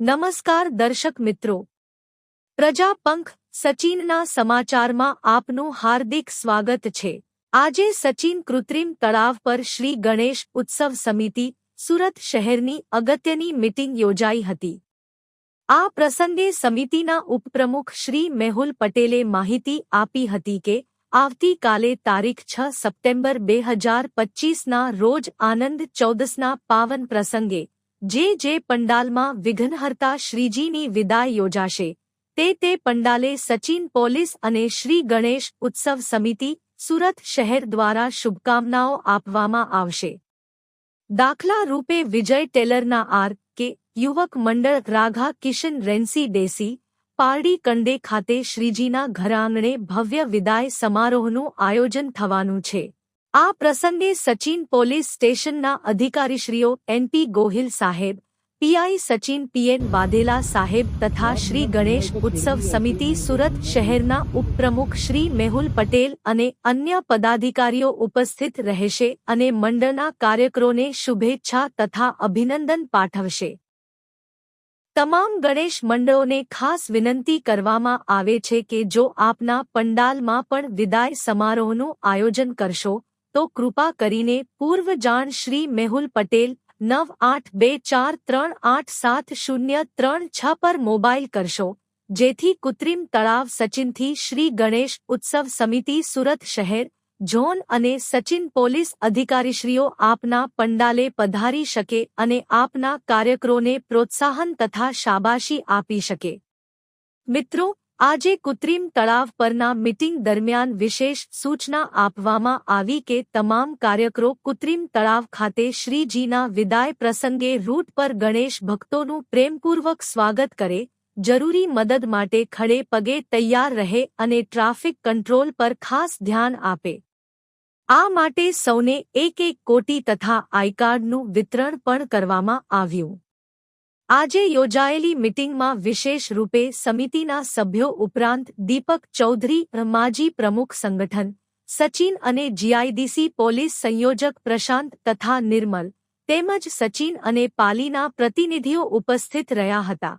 નમસ્કાર દર્શક મિત્રો. પ્રજાપંખ સચિનના સમાચારમાં આપનું હાર્દિક સ્વાગત છે. આજે સચિન કૃત્રિમ તળાવ પર શ્રી ગણેશ ઉત્સવ સમિતિ, સુરત શહેરની અગત્યની મિટિંગ યોજાઈ હતી. આ પ્રસંગે સમિતિના ઉપપ્રમુખ શ્રી મેહુલ પટેલે માહિતી આપી હતી કે, આવતીકાલે તારીખ છ સપ્ટેમ્બર બે હજાર પચ્ચીસના રોજ આનંદ ચૌદસના પાવન પ્રસંગે જે જે પંડાલમાં વિઘ્નહર્તા શ્રીજીની વિદાય યોજાશે, તે તે પંડાલે સચિન પોલીસ અને શ્રી ગણેશ ઉત્સવ સમિતિ, સુરત શહેર દ્વારા શુભકામનાઓ આપવામાં આવશે. દાખલા રૂપે વિજય ટેલરના આર કે, યુવક મંડળ રાઘા કિશન રેન્સી ડેસી, પારડી કંડે ખાતે શ્રીજીના ઘરાંગણે ભવ્ય વિદાય સમારોહનું આયોજન થવાનું છે. આ પ્રસંગે સચિન પોલીસ સ્ટેશનના અધિકારીશ્રીઓ એનપી ગોહિલ સાહેબ પીઆઈ સચિન પીએન વાધેલા સાહેબ તથા શ્રી ગણેશ ઉત્સવ સમિતિ સુરત શહેરના ઉપપ્રમુખ શ્રી મેહુલ પટેલ અને અન્ય પદાધિકારીઓ ઉપસ્થિત રહેશે અને મંડળના કાર્યકરોને શુભેચ્છા તથા અભિનંદન પાઠવશે. તમામ ગણેશ મંડળોને ખાસ વિનંતી કરવામાં આવે છે કે જો આપના પંડાલમાં પણ વિદાય સમારોહનું આયોજન કરશો તો કૃપા કરીને પૂર્વ જાણ શ્રી મેહુલ પટેલ નવ આઠ બે ચાર ત્રણ આઠ સાત શૂન્ય ત્રણ છ પર મોબાઈલ કરશો જેથી કૃત્રિમ તળાવ સચિનથી શ્રી ગણેશ ઉત્સવ સમિતિ સુરત શહેર ઝોન અને સચિન પોલીસ અધિકારીશ્રીઓ આપના પંડાલે પધારી શકે અને આપના કાર્યકરોને પ્રોત્સાહન તથા શાબાશી આપી શકે મિત્રો આજે કૃત્રિમ તળાવ પરના મીટિંગ દરમિયાન વિશેષ સૂચના આપવામાં આવી કે તમામ કાર્યકરો કૃત્રિમ તળાવ ખાતે શ્રીજીના વિદાય પ્રસંગે રૂટ પર ગણેશ ભક્તોનું પ્રેમપૂર્વક સ્વાગત કરે, જરૂરી મદદ માટે ખડે પગે તૈયાર રહે અને ટ્રાફિક કંટ્રોલ પર ખાસ ધ્યાન આપે. આ માટે સૌને એક એક કોટી તથા આઈકાર્ડનું વિતરણ પણ કરવામાં આવ્યું. આજે યોજાયેલી મિટિંગમાં વિશેષ રૂપે સમિતિના સભ્યો ઉપરાંત દીપક ચૌધરી માજી પ્રમુખ સંગઠન, સચિન અને જીઆઈડીસી પોલીસ સંયોજક પ્રશાંત તથા નિર્મલ, તેમજ સચિન અને પાલીના પ્રતિનિધિઓ ઉપસ્થિત રહ્યા હતા.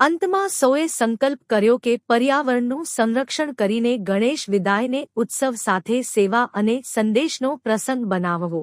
અંતમાં સૌએ સંકલ્પ કર્યો કે પર્યાવરણનું સંરક્ષણ કરીને ગણેશ વિદાયને ઉત્સવ સાથે સેવા અને સંદેશનો પ્રસંગ બનાવવો.